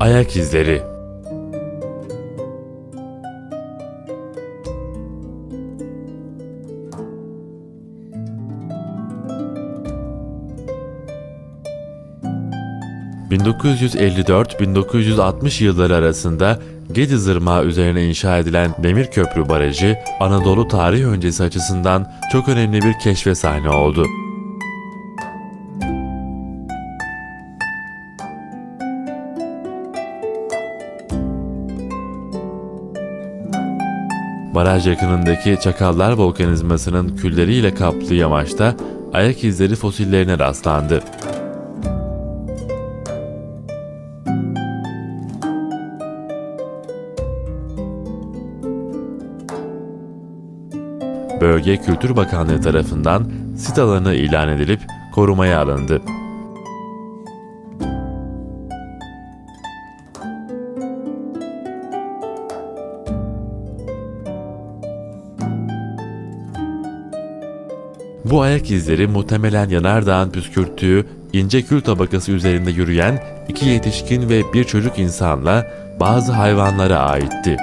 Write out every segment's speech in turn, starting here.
Ayak izleri ...1954-1960 yılları arasında Gedi Zırmağı üzerine inşa edilen Demir Köprü Barajı, Anadolu tarihi öncesi açısından çok önemli bir keşfe sahne oldu. Baraj yakınındaki Çakallar Volkanizması'nın külleriyle kaplı yamaçta ayak izleri fosillerine rastlandı. Bölge Kültür Bakanlığı tarafından sit alanı ilan edilip korumaya alındı. Bu ayak izleri muhtemelen yanardağın püskürttüğü ince kül tabakası üzerinde yürüyen iki yetişkin ve bir çocuk insanla bazı hayvanlara aitti.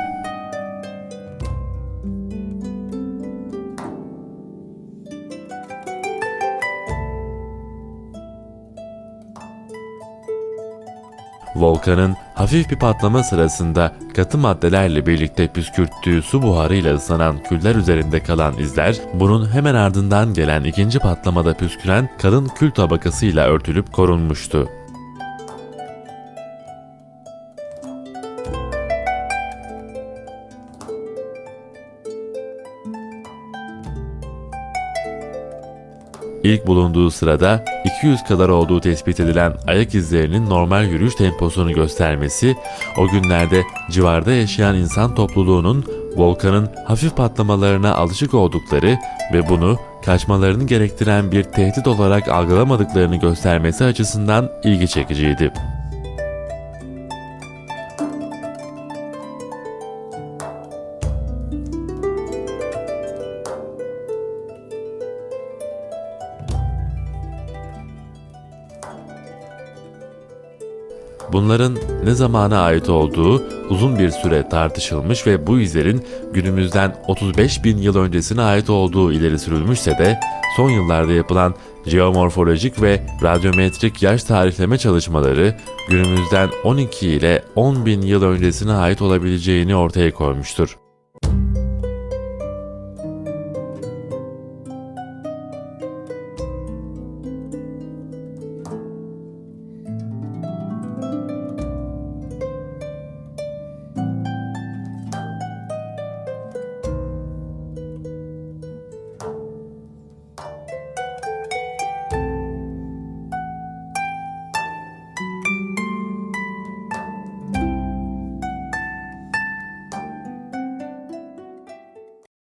Volkanın hafif bir patlama sırasında katı maddelerle birlikte püskürttüğü su buharıyla ıslanan küller üzerinde kalan izler, bunun hemen ardından gelen ikinci patlamada püsküren kalın kül tabakasıyla örtülüp korunmuştu. İlk bulunduğu sırada 200 kadar olduğu tespit edilen ayak izlerinin normal yürüyüş temposunu göstermesi, o günlerde civarda yaşayan insan topluluğunun volkanın hafif patlamalarına alışık oldukları ve bunu kaçmalarını gerektiren bir tehdit olarak algılamadıklarını göstermesi açısından ilgi çekiciydi. Bunların ne zamana ait olduğu uzun bir süre tartışılmış ve bu izlerin günümüzden 35 bin yıl öncesine ait olduğu ileri sürülmüşse de son yıllarda yapılan jeomorfolojik ve radyometrik yaş tarifleme çalışmaları günümüzden 12 ile 10 bin yıl öncesine ait olabileceğini ortaya koymuştur.